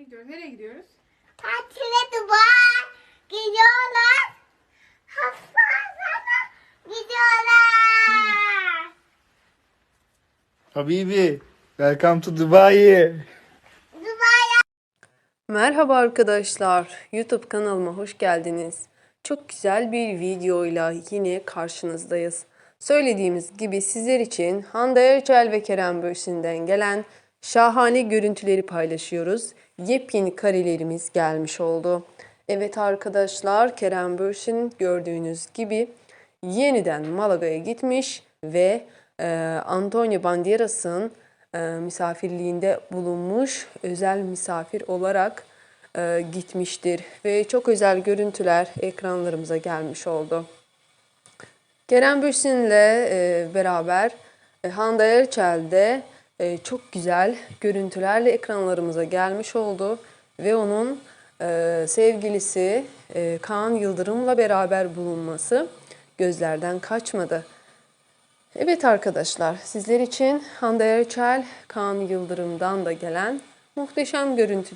Gidiyoruz. Nereye gidiyoruz? Tatile Dubai gidiyorlar. Hastaneye gidiyorlar. Habibi, welcome to Dubai. Merhaba arkadaşlar, YouTube kanalıma hoş geldiniz. Çok güzel bir videoyla yine karşınızdayız. Söylediğimiz gibi sizler için Hande Erçel ve Kerem Bürsin'den gelen şahane görüntüleri paylaşıyoruz. Yepyeni karelerimiz gelmiş oldu. Evet arkadaşlar, Kerem Bürsin gördüğünüz gibi yeniden Malaga'ya gitmiş ve e, Antonio Banderas'ın e, misafirliğinde bulunmuş özel misafir olarak e, gitmiştir ve çok özel görüntüler ekranlarımıza gelmiş oldu. Kerem Bürsin'le e, beraber e, Hande Erçel de e, çok güzel görüntülerle ekranlarımıza gelmiş oldu ve onun e, sevgilisi e, Kaan Yıldırım'la beraber bulunması gözlerden kaçmadı. Evet arkadaşlar, sizler için Hande Erçel, Kaan Yıldırım'dan da gelen muhteşem görüntü